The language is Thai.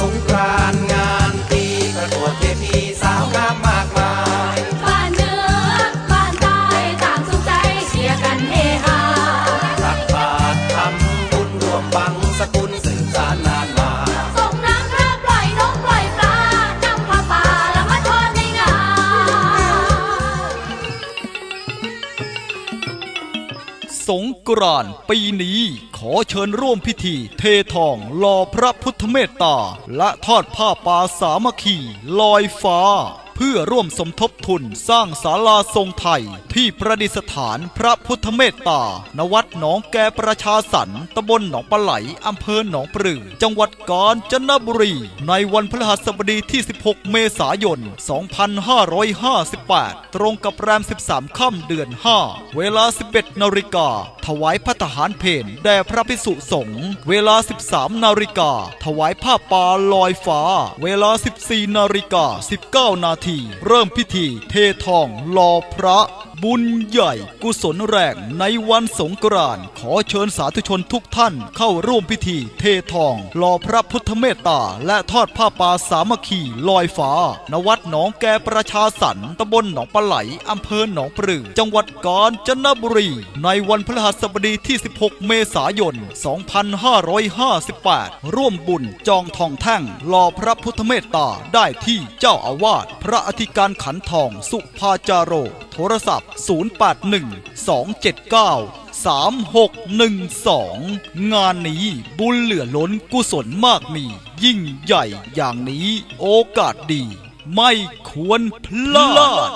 สงกรานต์งาน สงกรานต์ปีนี้ ขอเชิญร่วมพิธี เททองหล่อพระพุทธเมตตา และทอดผ้าป่าสามัคคีลอยฟ้า พื่อร่วมสมทบทุนสร้างศาลาทรงไทย ที่ประดิษฐานพระพุทธเมตตา ณวัดหนองแกประชาสรรตำบลหนองปลาไหลอำเภอหนองปลือ จังหวัดกาญจนบุรี ในวันพฤหัสบดีที่ 16 เมษายน 2558 ตรงกับแรม 13 ค่ำเดือน 5 เวลา 11 นาฬิกา ถวายพระทหารเพนแด่พระภิกษุสงฆ์ เวลา 13 นาฬิกา ถวายผ้าป่าลอยฟ้า เวลา 14 นาฬิกา 19 นาทีเริ่มพิธีเททองหล่อพระ บุญใหญ่กุศลแรงในวันสงกรานต์ขอเชิญสาธุชนทุกท่านเข้าร่วมพิธีเททองหล่อพระพุทธเมตตา และทอดผ้าป่าสามัคคีลอยฟ้า ณวัดหนองแกประชาสรรค์ตำบลหนองปลาไหลอำเภอหนองปลือ จังหวัดกาญจนบุรี ในวันพฤหัสบดีที่ 16 เมษายน 2558 ร่วมบุญจองทองแท่งหล่อพระพุทธเมตตาได้ที่เจ้าอาวาสพระอธิการขันทองสุภาจาโรโท รศัพท์ 081-279-3612 งานนี้บุญเหลือล้นกุศลมากมี ยิ่งใหญ่อย่างนี้โอกาสดี ไม่ควรพลาด